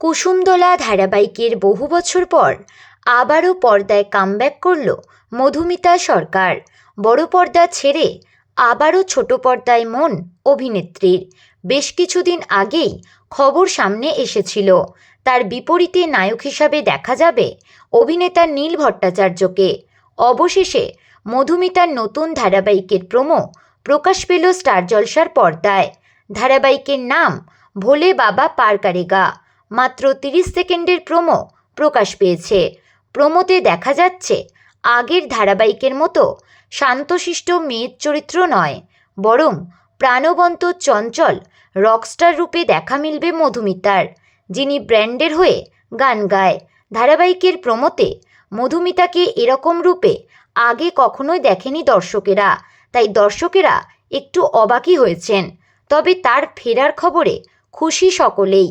কুসুমদোলা ধারাবাহিকের বহু বছর পর আবারও পর্দায় কামব্যাক করল মধুমিতা সরকার। বড় পর্দা ছেড়ে আবারও ছোট পর্দায় মন অভিনেত্রীর। বেশ কিছুদিন আগেই খবর সামনে এসেছিল। তার বিপরীতে নায়ক হিসাবে দেখা যাবে অভিনেতা নীল ভট্টাচার্যকে। অবশেষে মধুমিতার নতুন ধারাবাহিকের প্রোমো প্রকাশ পেল স্টার জলসার পর্দায়। ধারাবাহিকের নাম ভোলে বাবা পার কারেগা মাত্র তিরিশ সেকেন্ডের প্রোমো প্রকাশ পেয়েছে। প্রোমোতে দেখা যাচ্ছে, আগের ধারাবাহিকের মতো শান্তশিষ্ট মেয়ের চরিত্র নয়, বরং প্রাণবন্ত চঞ্চল রকস্টার রূপে দেখা মিলবে মধুমিতার, যিনি ব্র্যান্ডের হয়ে গান গায়। ধারাবাহিকের প্রমোতে মধুমিতাকে এরকম রূপে আগে কখনোই দেখেনি দর্শকেরা, তাই দর্শকেরা একটু অবাকই হয়েছেন। তবে তার ফেরার খবরে খুশি সকলেই।